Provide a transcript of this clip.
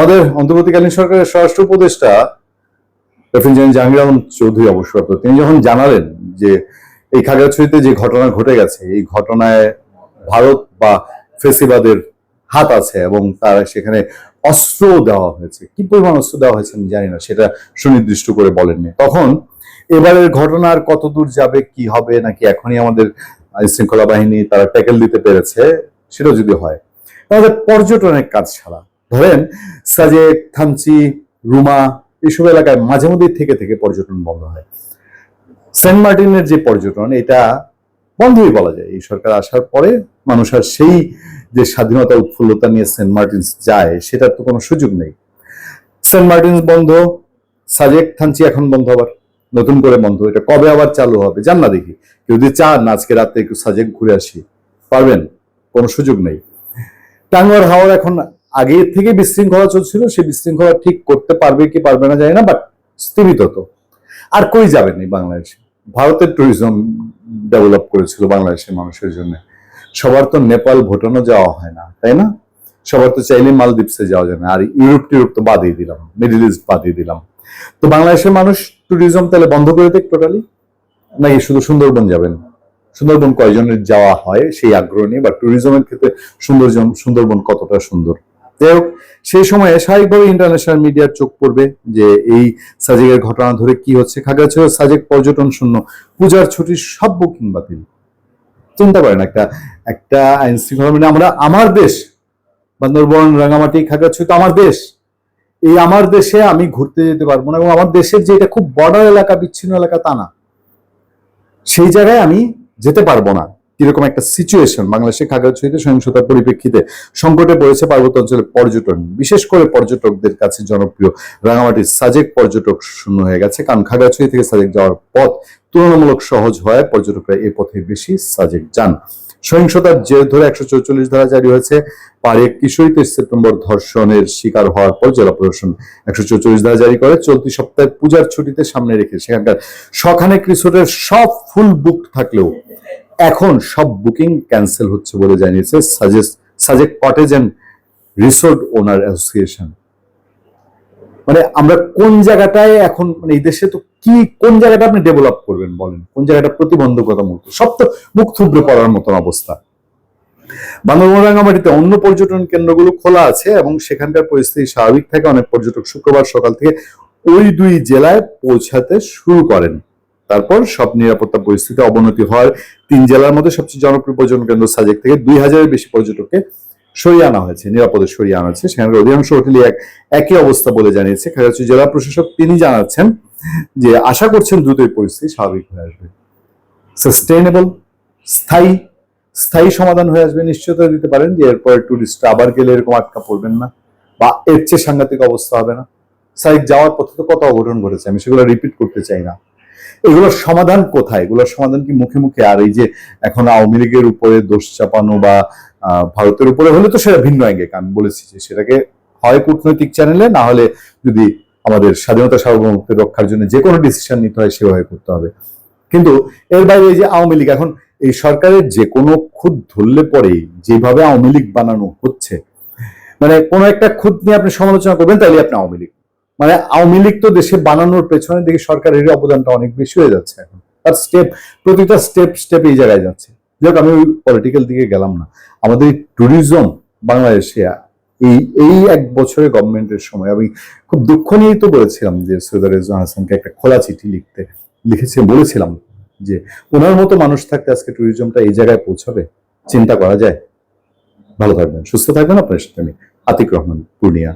আমাদের অন্তর্বর্তীকালীন সরকারের স্বরাষ্ট্র উপদেষ্টা লেফটেন্যান্ট জাহাঙ্গীর চৌধুরী অবসরপ্রাপ্ত তিনি যখন জানালেন যে এই খাগড়াছড়িতে যে ঘটনা ঘটে গেছে, এই ঘটনায় ভারত বা ফেসিবাদের হাত আছে এবং তার সেখানে অস্ত্র দেওয়া হয়েছে। কি পরিমাণ অস্ত্র দেওয়া হয়েছে আমি জানি না, সেটা সুনির্দিষ্ট করে বলেননি। তখন এবারের ঘটনার কত দূর যাবে, কি হবে, নাকি এখনই আমাদের শৃঙ্খলা বাহিনী তারা ট্যাকেল দিতে পেরেছে, সেটা যদি হয়। আমাদের পর্যটনের কাজ ছাড়া ধরেন সাজেক থানচি রুমা, এইসব এলাকায় মাঝে মধ্যে থেকে থেকে পর্যটন বন্ধ হয়। সেন্ট মার্টিনের যে পর্যটন, এটা বন্ধই বলা যায়। এই সরকার আসার পরে মানুষ আর সেই যে স্বাধীনতা, উৎফুল্লতা নিয়ে সেন্ট মার্টিনস যায় সেটার তো কোনো সুযোগ নেই। সেন্ট মার্টিনস বন্ধ সাজেক থানচি এখন বন্ধ আবার। নতুন করে বন্ধ। এটা কবে আবার চালু হবে, জান না দেখি। কেউ যদি চান, আজকে রাতে একটু সাজেক ঘুরে আসি। পারবেন? কোনো সুযোগ নেই। টাঙ্গুয়ার হাওয়ার এখন আগে থেকে বিশৃঙ্খলা চলছিল, সেই বিশৃঙ্খলা ঠিক করতে পারবে কি পারবে না জানি না বাট স্থিমিত তো। আর কই যাবেন এই বাংলাদেশে? ভারতের ট্যুরিজম ডেভেলপ করেছিল বাংলাদেশের মানুষের জন্য। সবার তো নেপাল, ভুটানও যাওয়া হয় না, তাই না? সবার তো চাইলে মালদ্বীপসে যাওয়া যায় না, আর ইউরোপ টিউরোপ তো বাদই দিলাম, মিডিল ইস্ট বাদই দিলাম। তো বাংলাদেশের মানুষ ট্যুরিজম তাহলে বন্ধ করে দেখ টোটালি নাকি শুধু সুন্দরবন যাবেন। সুন্দরবন কয়জনের যাওয়া হয়, সেই আগ্রহ নিয়ে বা ট্যুরিজমের ক্ষেত্রে সুন্দরজন সুন্দরবন কতটা সুন্দর? যাই হোক, সেই সময়ে স্বাভাবিকভাবে ইন্টারন্যাশনাল মিডিয়ার চোখ পড়বে যে এই সাজেকের ঘটনা ধরে কি হচ্ছে। খাগড়াছড়ি সাজেক পর্যটন শূন্য, পূজার ছুটির সব বুকিং বাতিল চিন্তা করেন একটা একটা আইন শৃঙ্খলা মানে আমরা, আমার দেশ, বান্দরবন রাঙামাটি খাগড়াছড়ি তো আমার দেশ। এই আমার দেশে আমি ঘুরতে যেতে পারব না এবং আমার দেশের যে এটা খুব বর্ডার এলাকা, বিচ্ছিন্ন এলাকা তা না। সেই জায়গায় আমি যেতে পারব না। কীরকম একটা সিচুয়েশন বাংলাদেশে খাগড়াছড়িতে সহিংসতার পরিপ্রেক্ষিতে সংকটে পড়েছে পার্বত্য অঞ্চলের পর্যটন। বিশেষ করে পর্যটকদের কাছে জনপ্রিয় রাঙামাটির সাজেক পর্যটক শূন্য হয়ে গেছে, কারণ খাগড়াছড়ি থেকে সাজেক যাওয়ার পথ তুলনামূলক সহজ হয় পর্যটকরা এই পথে বেশি সাজেক যান। সহিংসতার জের ধরে একশো চৌচল্লিশ ধারা জারি হয়েছে। পারে কিশোরী তেইশ সেপ্টেম্বর ধর্ষণের শিকার হওয়ার পর জেলা প্রশাসন একশো চৌচল্লিশ ধারা জারি করে। চলতি সপ্তাহে পূজার ছুটিতে সামনে রেখে সেখানকার শখানেক রিসোর্টের সব ফুল বুক থাকলেও এখন সব বুকিং ক্যান্সেল হচ্ছে বলে জানিয়েছে suggest Sajek cottage and resort owner association. মানে আমরা কোন জায়গাটায় এখন মানে এই দেশে তো কি, কোন জায়গাটা আপনি ডেভেলপ করবেন বলেন? কোন জায়গাটা প্রতিবন্ধকতা মুক্ত? সব তো মুখ থুবড়ে পড়ার মতন অবস্থা। বান্দরবন অন্য পর্যটন কেন্দ্রগুলো খোলা আছে এবং সেখানকার পরিস্থিতি স্বাভাবিক থাকে। অনেক পর্যটক শুক্রবার সকাল থেকে ওই দুই জেলায় পৌঁছাতে শুরু করেন। তারপর সব নিরাপত্তা পরিস্থিতি অবনতি হওয়ার তিন জেলার মধ্যে সবচেয়ে জনপ্রিয় পর্যটন কেন্দ্র সাজেক থেকে দুই হাজারের বেশি পর্যটককে সরিয়ে আনা হয়েছে, নিরাপদে সরিয়ে আনা হয়েছে। সেখানকার অধিকাংশ হোটেলই এক, একই অবস্থা বলে জানিয়েছে। খাগড়াছড়ি জেলা প্রশাসক তিনি জানাচ্ছেন যে আশা করছেন দ্রুতই পরিস্থিতি স্বাভাবিক হয়ে আসবে। সাস্টেনেবল স্থায়ী স্থায়ী সমাধান হয়ে আসবে। নিশ্চয়তা দিতে পারেন যে এরপরে টুরিস্ট আবার গেলে এরকম আটকা পড়বেন না বা এর চেয়ে সাংঘাতিক অবস্থা হবে না। সাইক যাওয়ার পথে তো কত অঘটন ঘটেছে, আমি সেগুলো রিপিট করতে চাই না। এগুলোর সমাধান কোথায়? এগুলোর সমাধান কি মুখে মুখে? আর এই যে এখন আওয়ামী লীগের উপরে দোষ চাপানো বা ভারতের উপরে হলে তো সেটা ভিন্ন আঙ্গে আমি বলেছি যে সেটাকে হয় কূটনৈতিক চ্যানেলে না হলে যদি আমাদের স্বাধীনতা সার্বভৌমত্বের রক্ষার জন্য যে কোনো ডিসিশন নিতে হয় সেভাবে করতে হবে। কিন্তু এর বাইরে এই যে আওয়ামী লীগ, এখন এই সরকারের যে কোনো খুদ ধরলে পরেই যেভাবে আওয়ামী লীগ বানানো হচ্ছে মানে কোনো একটা খুদ নিয়ে আপনি সমালোচনা করবেন তাহলে আপনি আওয়ামী লীগ। মানে আওয়ামী লীগ তো দেশে বানানোর পেছনে দেখি সরকারের অবদানটা অনেক বেশি হয়ে যাচ্ছে এখন। তার স্টেপ প্রতিটা স্টেপ স্টেপ এই জায়গায় যাচ্ছে। যাক আমি ওই পলিটিক্যাল দিকে গেলাম না। আমাদের ট্যুরিজম বাংলাদেশে এই এই এক বছরে গভর্নমেন্টের সময় আমি খুব দুঃখ নিয়েই তো বলেছিলাম যে সৈয়দ রেজওয়ান হাসানকে একটা খোলা চিঠি লিখতে, লিখেছে, বলেছিলাম যে ওনার মতো মানুষ থাকতে আজকে ট্যুরিজমটা এই জায়গায় পৌঁছাবে। চিন্তা করা যায়। ভালো থাকবেন, সুস্থ থাকবেন। আপনার সাথে আমি আতিক রহমান, পূর্ণিয়া।